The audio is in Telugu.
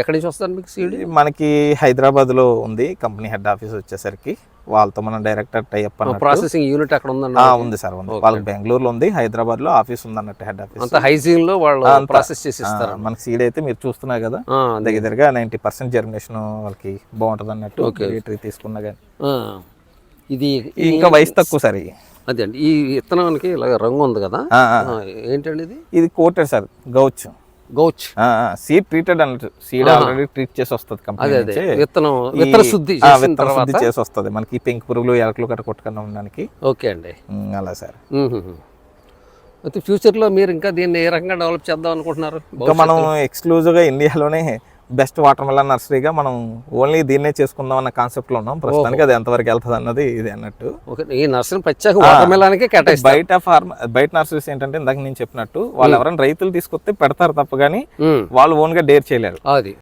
ఎక్కడి నుంచి వస్తారు మీకు సీడ్? మనకి హైదరాబాద్లో ఉంది. కంపెనీ హెడ్ ఆఫీస్ వచ్చేసరికి వాళ్ళతో మనం డైరెక్టర్ టైప్ ప్రాసెసింగ్ యూనిట్ అక్కడ ఉందండి ఆ, ఉంది సార్ ఉంది. వాళ్ళకి బెంగళూరులో ఉంది హైదరాబాద్లో ఆఫీస్ ఉంది అన్నట్టు హెడ్ ఆఫీస్. అంత హైజీన్లో వాళ్ళు. ప్రాసెస్ చేసి ఇస్తారు మనకి సీడ్ అయితే మీరు చూస్తున్నారు కదా. దగ్గర దగ్గరగా నైంటీ పర్సెంట్ జర్మినేషన్ వాళ్ళకి బాగుంటది అన్నట్టు ట్రీ తీసుకున్నా కానీ. ఇది ఇంకా వయసు తక్కువ సార్. అదే అండి. ఈ విత్తనానికి ఇలాగ రంగు ఉంది కదా. ఏంటండి ఇది? ఇది coated sir Gaucho. Gaucho. Seed treated అన్నట్టు. సీడ్ ఆల్రెడీ ట్రీట్ చేసి వస్తుంది కంపెనీ విత్తనం విత్తన శుద్ధి విత్తన శుద్ధి చేసి వస్తుంది మనకి పెంకు పురుగులు ఎలకలు గట్ట కొట్టకుండా ఉండడానికి. ఓకే అండి. అలా సార్. అయితే ఫ్యూచర్లో మీరు ఇంకా దీన్ని ఏ రకంగా డెవలప్ చేద్దాం అనుకుంటున్నారు? ఇంకా మనం ఎక్స్క్లూజివ్గా ఇండియాలోనే బెస్ట్ వాటర్ మెలన్ నర్సరీగా మనం ఓన్లీ దీన్నే చేసుకుందాం అన్న కాన్సెప్ట్లో ఉన్నాం ప్రస్తుతానికి అది ఎంతవరకు వెళ్తుంది అన్నది ఇది అన్నట్టు. ఈ నర్సరీ ప్రత్యేక వాటర్ మెలానికే బయట ఫార్మ్ బయట నర్సరీస్ ఏంటంటే ఇందాక నేను చెప్పినట్టు వాళ్ళు ఎవరైనా రైతులు తీసుకొస్తే పెడతారు తప్ప కానీ మ్మ్. వాళ్ళు ఓన్గా డేర్ చేయలేరు. అది.